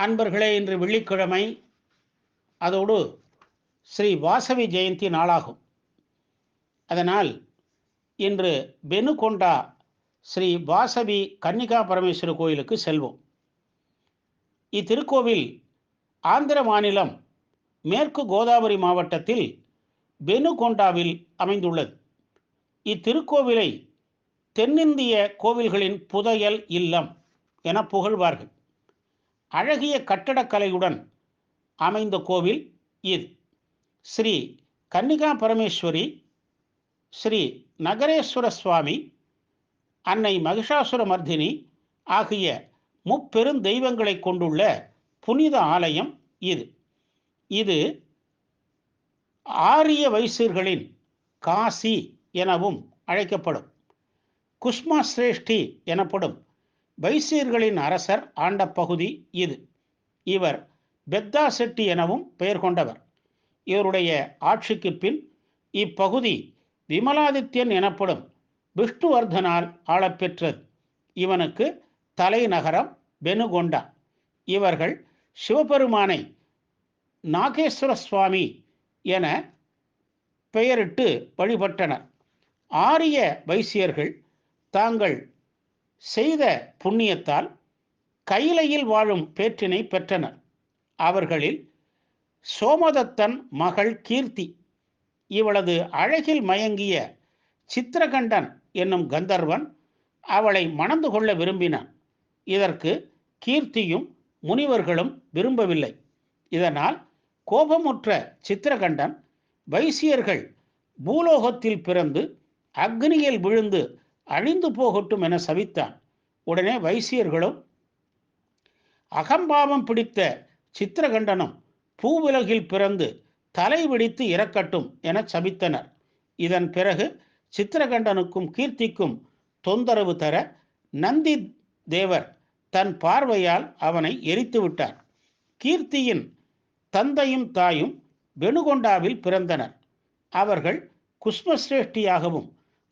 அன்பர்களே இன்று வெள்ளிக்கிழமை. அதோடு ஸ்ரீ வாசவி ஜெயந்தி நாளாகும். அதனால் இன்று பெனுகொண்டா ஸ்ரீ வாசவி கன்னிகா பரமேஸ்வரர் கோயிலுக்கு செல்வோம். இத்திருக்கோவில் ஆந்திர மாநிலம் மேற்கு கோதாவரி மாவட்டத்தில் பெனுகொண்டாவில் அமைந்துள்ளது. இத்திருக்கோவிலை தென்னிந்திய கோவில்களின் புதையல் இல்லம் என புகழ்வார்கள். அழகிய கட்டடக்கலையுடன் அமைந்த கோவில் இது. ஸ்ரீ கன்னிகா பரமேஸ்வரி ஸ்ரீ நகரேஸ்வர சுவாமி அன்னை மகிஷாசுர மர்தினி ஆகிய முப்பெரும் தெய்வங்களை கொண்டுள்ள புனித ஆலயம் இது. இது ஆரிய வைசியர்களின் காசி எனவும் அழைக்கப்படும். குஷ்மா சிரேஷ்டி எனப்படும். வைசியர்களின் அரசர் ஆண்ட பகுதி இது. இவர் பெத்தா செட்டி எனவும் பெயர் கொண்டவர். இவருடைய ஆட்சிக்கு பின் இப்பகுதி விமலாதித்யன் எனப்படும் விஷ்ணுவர்தனால் ஆளப்பெற்றது. இவனுக்கு தலைநகரம் பெனுகொண்டா இவர்கள் சிவபெருமானை நாகேஸ்வர சுவாமி என பெயரிட்டு வழிபட்டனர். ஆரிய வைசியர்கள் தாங்கள் செய்த புண்ணியத்தால் கைலையில் வாழும் பேற்றினை பெற்றனர். அவர்களில் சோமதத்தன் மகள் கீர்த்தி இவளது அழகில் மயங்கிய சித்திரகண்டன் என்னும் கந்தர்வன் அவளை மணந்து கொள்ள விரும்பினான். இதற்கு கீர்த்தியும் முனிவர்களும் விரும்பவில்லை. இதனால் கோபமுற்ற சித்திரகண்டன் வைசியர்கள் பூலோகத்தில் பிறந்து அக்னியில் விழுந்து அழிந்து போகட்டும் என சவித்தான். உடனே வைசியர்களும் அகம்பாவம் பிடித்த சித்திரகண்டனும் பூவுலகில் பிறந்து தலை வெடித்து இறக்கட்டும் என சபித்தனர். இதன் பிறகு சித்திரகண்டனுக்கும் கீர்த்திக்கும் தொந்தரவு தர நந்தி தேவர் தன் பார்வையால் அவனை எரித்து விட்டார். கீர்த்தியின் தந்தையும் தாயும் வெணுகொண்டாவில் பிறந்தனர். அவர்கள் குஸ்மஸ்ரேஷ்டியாகவும்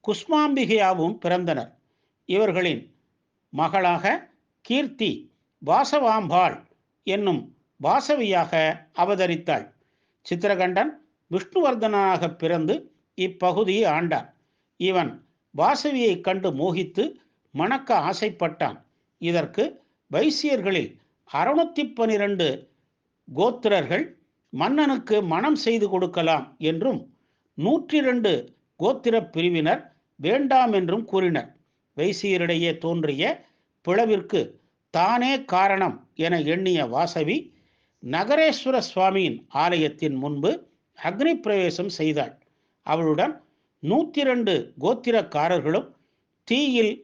குஸ்மாம்பிகையாவும் பிறந்தனர். இவர்களின் மகளாக கீர்த்தி வாசவாம்பாள் என்னும் வாசவியாக அவதரித்தாள். சித்திரகண்டன் விஷ்ணுவர்தனாக பிறந்து இப்பகுதியை ஆண்டான். இவன் வாசவியை கண்டு மோகித்து மணக்க ஆசைப்பட்டான். இதற்கு வைசியர்களில் அறுநூத்தி பனிரெண்டு கோத்திரர்கள் மன்னனுக்கு மனம் செய்து கொடுக்கலாம் என்றும் நூற்றி இரண்டு கோத்திர பிரிவினர் வேண்டாம் என்றும் கூறினர். வைசியரிடையே தோன்றிய பிளவிற்கு தானே காரணம் என எண்ணிய வாசவி நகரேஸ்வர சுவாமியின் ஆலயத்தின் முன்பு அக்னி பிரவேசம் செய்தாள். அவளுடன் நூற்றி இரண்டு கோத்திரக்காரர்களும் தீயில்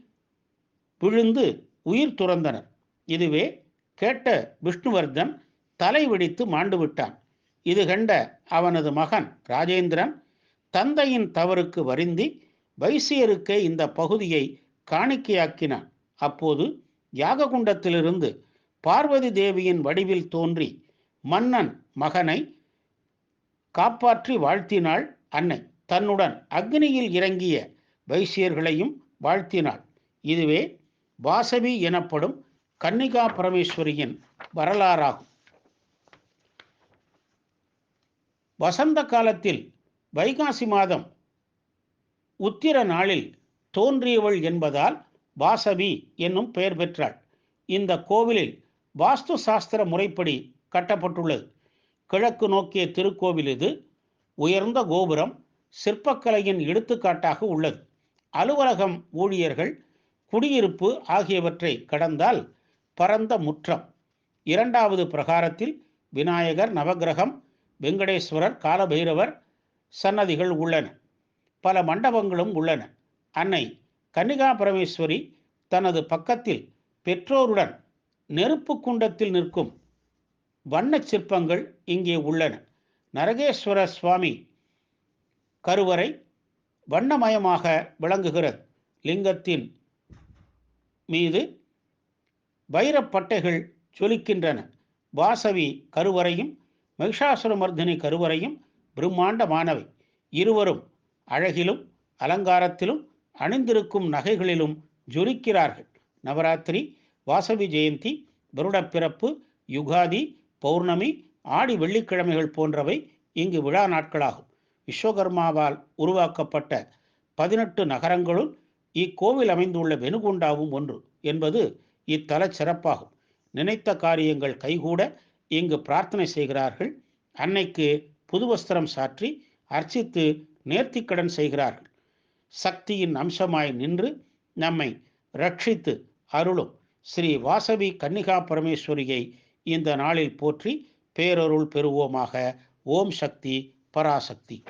விழுந்து உயிர் துறந்தனர். இதுவே கேட்ட விஷ்ணுவர்தன் தலை வெடித்து மாண்டு விட்டான். இது கண்ட அவனது மகன் ராஜேந்திரன் தந்தையின் தவறுக்கு வருந்தி வைசியருக்கே இந்த பகுதியை காணிக்கையாக்கினான். அப்போது யாககுண்டத்திலிருந்து பார்வதி தேவியின் வடிவில் தோன்றி மன்னன் மகனை காப்பாற்றி வாழ்த்தினாள் அன்னை. தன்னுடன் அக்னியில் இறங்கிய வைசியர்களையும் வாழ்த்தினாள். இதுவே வாசவி எனப்படும் கன்னிகா பரமேஸ்வரியின் வரலாறாகும். வசந்த காலத்தில் வைகாசி மாதம் உத்திர நாளில் தோன்றியவள் என்பதால் வாசவி என்னும் பெயர் பெற்றாள். இந்த கோவிலில் வாஸ்து சாஸ்திர முறைப்படி கட்டப்பட்டுள்ளது. கிழக்கு நோக்கிய திருக்கோவில் இது. உயர்ந்த கோபுரம் சிற்பக்கலையின் எடுத்துக்காட்டாக உள்ளது. அலுவலகம் ஊழியர்கள் குடியிருப்பு ஆகியவற்றை கடந்தால் பரந்த முற்றம். இரண்டாவது பிரகாரத்தில் விநாயகர் நவகிரகம் வெங்கடேஸ்வரர் காலபைரவர் சன்னதிகள் உள்ளன. பல மண்டபங்களும் உள்ளன. அன்னை கன்னிகா பரமேஸ்வரி தனது பக்கத்தில் பெற்றோருடன் நெருப்பு குண்டத்தில் நிற்கும் வண்ண சிற்பங்கள் இங்கே உள்ளன. நரகேஸ்வர சுவாமி கருவறை வண்ணமயமாக விளங்குகிறது. லிங்கத்தின் மீது வைரப்பட்டைகள் ஜொலிக்கின்றன வாசவி கருவறையும் மகிஷாசுரமர்தினி கருவறையும் பிரம்மாண்டமானவை. இருவரும் அழகிலும் அலங்காரத்திலும் அணிந்திருக்கும் நகைகளிலும் ஜொலிக்கிறார்கள். நவராத்திரி வாசவி ஜெயந்தி வருடப்பிறப்பு யுகாதி பௌர்ணமி ஆடி வெள்ளிக்கிழமைகள் போன்றவை இங்கு விழா நாட்களாகும். விஸ்வகர்மாவால் உருவாக்கப்பட்ட பதினெட்டு நகரங்களுள் இக்கோவில் அமைந்துள்ள வெனுகுண்டாவும் ஒன்று என்பது இத்தல சிறப்பாகும். நினைத்த காரியங்கள் கைகூட இங்கு பிரார்த்தனை செய்கிறார்கள். அன்னைக்கு புது வஸ்திரம் சாற்றி அர்ச்சித்து நேர்த்திக்கடன் செய்கிறார்கள். சக்தியின் அம்சமாய் நின்று நம்மை ரட்சித்து அருளும் ஸ்ரீ வாசவி கன்னிகா பரமேஸ்வரியை இந்த நாளில் போற்றி பேரருள் பெறுவோமாக. ஓம் சக்தி பராசக்தி.